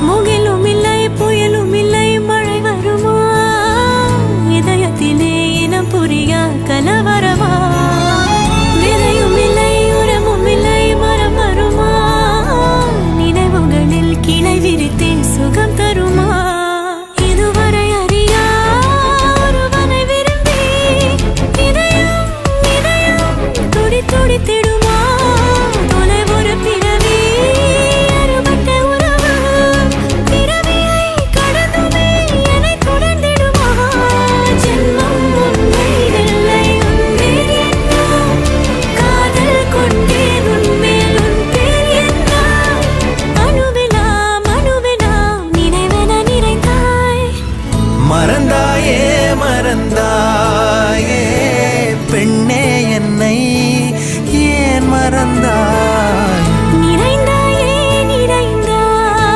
முகிலும் இல்லை புயலும் இல்லை மழை வருமா? இதயத்திலே இனம் புரியா கலவரமா? விதையும் இல்லை உரமும் இல்லை மரம் வருமா? நினைவுகளில் கிளை விரித்தே மறந்தாயே மறந்தாயே பெண்ணே என்னை ஏன் மறந்தாய்?